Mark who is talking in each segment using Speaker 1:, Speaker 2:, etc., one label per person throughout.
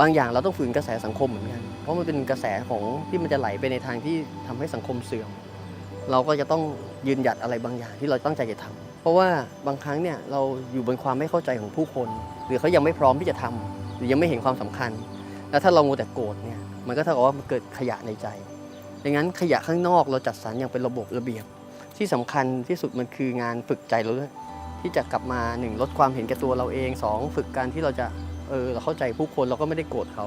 Speaker 1: บางอย่างเราต้องฝืนกระแสสังคมเหมือนกัน เพราะมันเป็นกระแสของที่มันจะไหลไปในทางที่ทำให้สังคมเสื่อม เราก็จะต้องยืนหยัดอะไรบางอย่างที่เราตั้งใจจะทำเพราะว่าบางครั้งเนี่ยเราอยู่บนความไม่เข้าใจของผู้คน หรือเขายังไม่พร้อมที่จะทำหรือยังไม่เห็นความสำคัญ แล้วถ้าเราโมวแต่โกรธเนี่ยมันก็เท่ากับว่ามันเกิดขยะในใจดังนั้นขยะข้างนอกเราจัดสรรอย่างเป็นระบบระเบียบ ที่สำคัญที่สุดมันคืองานฝึกใจเราด้วย ที่จะกลับมาหนึ่งลดความเห็นแก่ตัวเราเองสองฝึกการที่เราจะเออเราเข้าใจผู้คนเราก็ไม่ได้โกรธเขา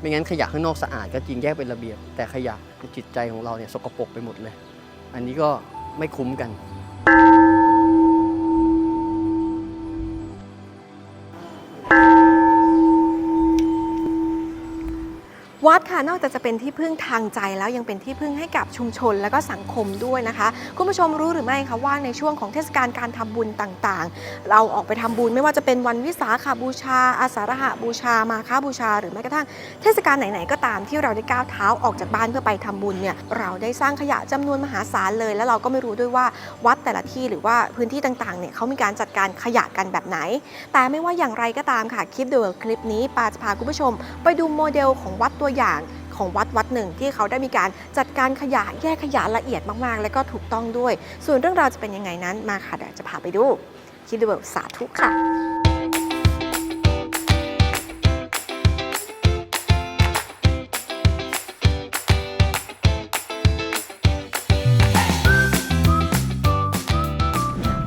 Speaker 1: ไม่งั้นขยะข้างนอกสะอาดก็จริงแยกเป็นระเบียบ แต่ขยะจิตใจของเราเนี่ยสกปรกไปหมดเลย อันนี้ก็ไม่คุ้มกัน
Speaker 2: วัดค่ะนอกจากจะเป็นที่พึ่งทางใจแล้วยังเป็นที่พึ่งให้กับชุมชนและก็สังคมด้วยนะคะ คุณผู้ชมรู้หรือไม่คะว่าในช่วงของเทศกาลการทำบุญต่างๆ เราออกไปทำบุญไม่ว่าจะเป็นวันวิสาขบูชา อาสาฬหบูชามาค้าบูชา หรือแม้กระทั่งเทศกาลไหนๆก็ตามที่เราได้ก้าวเท้าออกจากบ้านเพื่อไปทำบุญเนี่ยเราได้สร้างขยะจำนวนมหาศาลเลย แล้วเราก็ไม่รู้ด้วยว่าวัดแต่ละที่หรือว่าพื้นที่ต่างๆเนี่ยเขามีการจัดการขยะกันแบบไหน แต่ไม่ว่าอย่างไรก็ตามค่ะคลิปเดอะคลิปนี้ปาจะพาคุณผู้ชม ไปดูโมเดลของวัดตัวอย่างของวัดวัดหนึ่งที่เขาได้มีการจัดการขยะแยกขยะละเอียดมากๆ และก็ถูกต้องด้วย ส่วนเรื่องราวจะเป็นยังไงนั้นมาค่ะเดี๋ยวจะพาไปดูคิดดูแบบสาธุค่ะ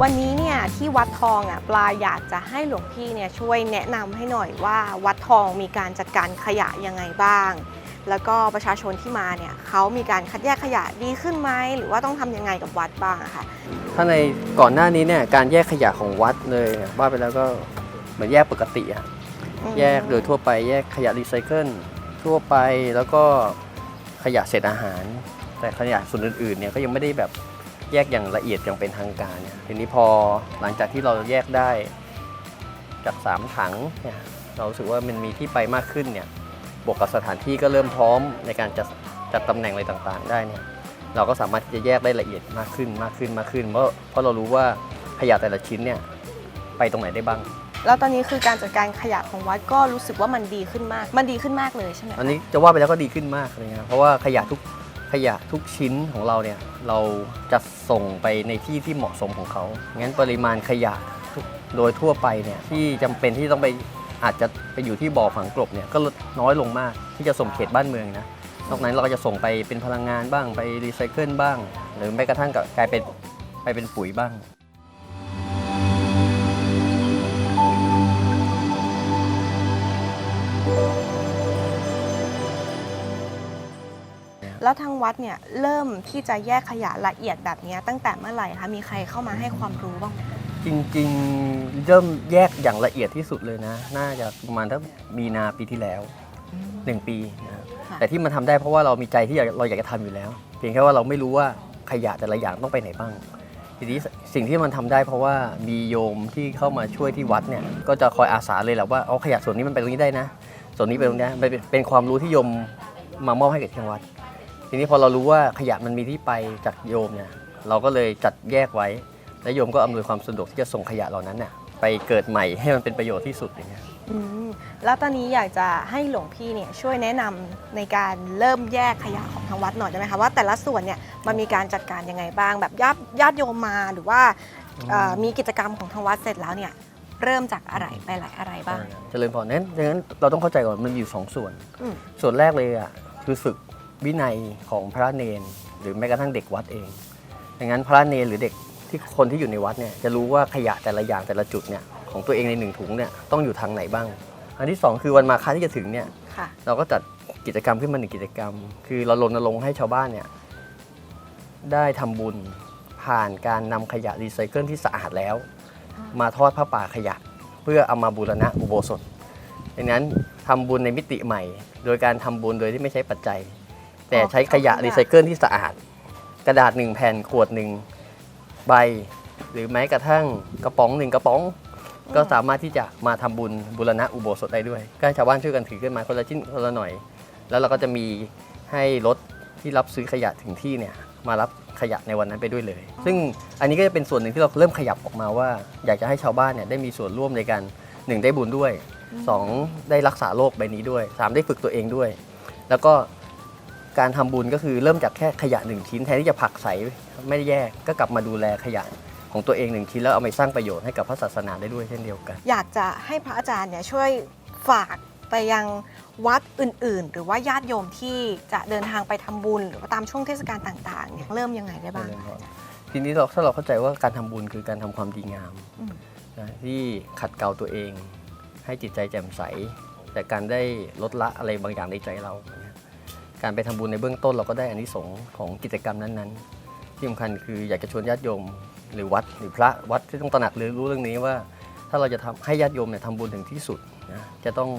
Speaker 2: วันนี้เนี่ยที่วัดทองอะปลาอยากจะให้หลวงพี่เนี่ยช่วยแนะนำให้หน่อยว่าวัดทองมีการจัดการขยะยังไงบ้าง แล้วก็ประชาชนที่มาเนี่ยเขามีการคัดแยกขยะดีขึ้นไหมหรือว่าต้องทำยังไงกับวัดบ้างอะคะ
Speaker 1: ถ้าในก่อนหน้านี้เนี่ยการแยกขยะของวัดเลยเนี่ยว่าไปแล้วก็เหมือนแยกปกติอะ
Speaker 2: อืม
Speaker 1: แยกโดยทั่วไปแยกขยะรีไซเคิลทั่วไปแล้วก็ขยะเศษอาหาร แต่ขยะส่วนอื่นๆเนี่ยก็ยังไม่ได้แบบ แยกอย่างละเอียดอย่างเป็นทางการเนี่ยทีนี้พอหลังจากที่เราแยกได้จากสามถังเนี่ยเรารู้สึกว่ามันมีที่ไปมากขึ้นเนี่ยบวกกับสถานที่ก็เริ่มพร้อมในการจัดจัดตำแหน่งอะไรต่างๆ ได้เนี่ยเราก็สามารถที่จะแยกได้ละเอียดมากขึ้นมากขึ้นมากขึ้น เพราะเพราะเรารู้ว่าขยะแต่ละชิ้นเนี่ยไปตรงไหนได้บ้าง
Speaker 2: แล้วตอนนี้คือการจัดการขยะของวัดก็รู้สึกว่ามันดีขึ้นมาก มันดีขึ้นมากเลยใช่ไหมคะ
Speaker 1: อันนี้จะว่าไปแล้วก็ดีขึ้นมากเลยนะเพราะว่าขยะทุก ขยะทุกชิ้นของเราเนี่ยเราจะส่งไปในที่ที่เหมาะสมของเขางั้นปริมาณขยะโดยทั่วไปเนี่ยที่จำเป็นที่ต้องไปอาจจะไปอยู่ที่บ่อฝังกลบเนี่ยก็ลดน้อยลงมากที่จะส่งเขตบ้านเมืองนะนอกนั้นเราก็จะส่งไปเป็นพลังงานบ้างไปรีไซเคิลบ้าง หรือแม้กระทั่งกลายเป็นไปเป็นปุ๋ยบ้าง
Speaker 2: แล้วทางวัดเนี่ยเริ่มที่จะแยกขยะละเอียดแบบเนี้ยตั้งแต่เมื่อไหร่คะมีใครเข้ามาให้ความรู้บ้างไหมคะ
Speaker 1: จริงๆเริ่มแยกอย่างละเอียดที่สุดเลยนะ น่าจะประมาณถ้ามีนาปีที่แล้ว1ปีนะ
Speaker 2: ค่ะ
Speaker 1: แต่ที่มันทำได้เพราะว่าเรามีใจที่อยากเราอยากจะทำอยู่แล้ว เพียงแค่ว่าเราไม่รู้ว่าขยะแต่ละอย่างต้องไปไหนบ้าง ทีนี้สิ่งที่มันทำได้เพราะว่ามีโยมที่เข้ามาช่วยที่วัดเนี่ยก็จะคอยอาสาเลยแหละว่าเอาขยะส่วนนี้มันไปตรงนี้ได้นะ ส่วนนี้ไปตรงนี้มันเป็นเป็นความรู้ที่โยมมามอบให้กับทางวัด ทีนี้พอเรารู้ว่าขยะมันมีที่ไปจากโยมเนี่ยเราก็เลยจัดแยกไว้ และโยมก็อำนวยความสะดวกที่จะส่งขยะเหล่านั้นน่ะไปเกิดใหม่ให้มันเป็นประโยชน์ที่สุดอย่างเงี้ย
Speaker 2: อืมแล้วตอนนี้อยากจะให้หลวงพี่เนี่ยช่วยแนะนำในการเริ่มแยกขยะของทางวัดหน่อยได้ไหมคะว่าแต่ละส่วนเนี่ยมันมีการจัดการยังไงบ้าง แบบญาติญาติโยมมาหรือว่าเอ่อมีกิจกรรมของทางวัดเสร็จแล้วเนี่ยเริ่มจากอะไรไปหลายอะไรบ้าง
Speaker 1: เจริญพรนั้นดังนั้นเราต้องเข้าใจก่อนมันมีอยู่สองส่วน
Speaker 2: อืม
Speaker 1: ส่วนแรกเลยอะคือฝึก วินัยของพระเนน หรือแม้กระทั่งเด็กวัดเองดังนั้นพระเนนหรือเด็กที่คนที่อยู่ในวัดเนี่ยจะรู้ว่าขยะแต่ละอย่างแต่ละจุดเนี่ยของตัวเองในหนึ่งถุงเนี่ยต้องอยู่ทางไหนบ้าง อันที่สองคือวันมาฆาที่จะถึงเนี่ย
Speaker 2: ค่ะ
Speaker 1: เราก็จัดกิจกรรมขึ้นมาหนึ่งกิจกรรม คือเรารณรงค์ให้ชาวบ้านเนี่ยได้ทำบุญผ่านการนำขยะรีไซเคิลที่สะอาดแล้วมาทอดผ้าป่าขยะ เพื่อเอามาบูรณะอุโบสถดังนั้นทำบุญในมิติใหม่ โดยการทำบุญโดยที่ไม่ใช้ปัจจัย แต่ใช้ขยะรีไซเคิลที่สะอาด กระดาษหนึ่งแผ่นขวดหนึ่งใบ หรือแม้กระทั่งกระป๋องหนึ่งกระป๋อง ก็สามารถที่จะมาทำบุญบูรณะอุโบสถได้ด้วย ก็ให้ชาวบ้านช่วยกันถือขึ้นมาคนละชิ้นคนละหน่อย แล้วเราก็จะมีให้รถที่รับซื้อขยะถึงที่เนี่ยมารับขยะในวันนั้นไปด้วยเลย ซึ่งอันนี้ก็จะเป็นส่วนหนึ่งที่เราเริ่มขยับออกมาว่า อยากจะให้ชาวบ้านเนี่ยได้มีส่วนร่วมในการหนึ่งได้บุญด้วยสองได้รักษาโรคใบนี้ด้วยสามได้ฝึกตัวเองด้วย แล้วก็ การทำบุญก็คือเริ่มจากแค่ขยะหนึ่งชิ้นแทนที่จะผลักใสไม่ได้แยกก็กลับมาดูแลขยะของตัวเองหนึ่งชิ้นแล้วเอาไปสร้างประโยชน์ให้กับพระศาสนาได้ด้วยเช่นเดียวกัน
Speaker 2: อยากจะให้พระอาจารย์เนี่ยช่วยฝากไปยังวัดอื่น ๆ หรือว่าญาติโยมที่จะเดินทางไปทำบุญ หรือว่าตามช่วงเทศกาลต่างๆเนี่ยเริ่มยังไงได้บ้างคะอาจารย์
Speaker 1: ทีนี้เราถ้าเราเข้าใจว่าการทำบุญคือการทำความดีงาม
Speaker 2: อืม
Speaker 1: นะที่ขัดเกลาตัวเอง ให้จิตใจแจ่มใส แต่การได้ลดละอะไรบางอย่างในใจเราเนี่ย การไปทำบุญในเบื้องต้นเราก็ได้อานิสงส์ของกิจกรรมนั้นๆ ที่สำคัญคืออยากจะชวนญาติโยม หรือวัดหรือพระวัดที่ต้องตระหนักหรือรู้เรื่องนี้ว่า ถ้าเราจะทำให้ญาติโยมเนี่ยทำบุญถึงที่สุดนะจะต้อง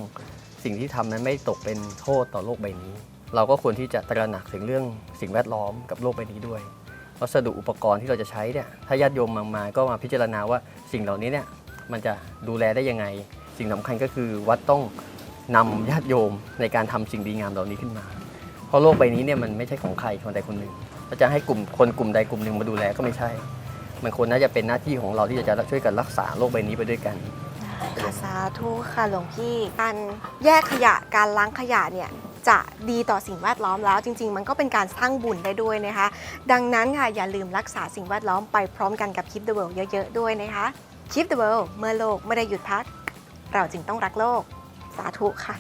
Speaker 1: สิ่งที่ทำนั้นไม่ตกเป็นโทษต่อโลกใบนี้ เราก็ควรที่จะตระหนักถึงเรื่องสิ่งแวดล้อมกับโลกใบนี้ด้วยวัสดุอุปกรณ์ที่เราจะใช้เนี่ยถ้าญาติโยมมามาก็มาพิจารณาว่าสิ่งเหล่านี้เนี่ยมันจะดูแลได้ยังไง สิ่งสำคัญก็คือวัดต้องนำญาติโยมในการทำสิ่งดีงามเหล่านี้ขึ้นมา ราะโลกใบนี้เนี่ยมันไม่ใช่ของใครคนใดคนหนึ่งถ้าจะให้กลุ่มคนกลุ่มใดกลุ่มหนึ่งมาดูแลก็ไม่ใช่ มันควรน่าจะเป็นหน้าที่ของเราที่จะช่วยกันรักษาโลกใบนี้ไปด้วยกัน
Speaker 2: ค่ะสาธุค่ะหลวงพี่การแยกขยะการล้างขยะเนี่ยจะดีต่อสิ่งแวดล้อมแล้ว จริง ๆ มันก็เป็นการสร้างบุญได้ด้วยนะคะ ดังนั้นค่ะอย่าลืมรักษาสิ่งแวดล้อมไปพร้อมกันกับ Keep the World เยอะ ๆ ด้วยนะคะ Keep the World เมื่อโลกไม่ได้หยุดพัก เราจึงต้องรักโลก สาธุค่ะ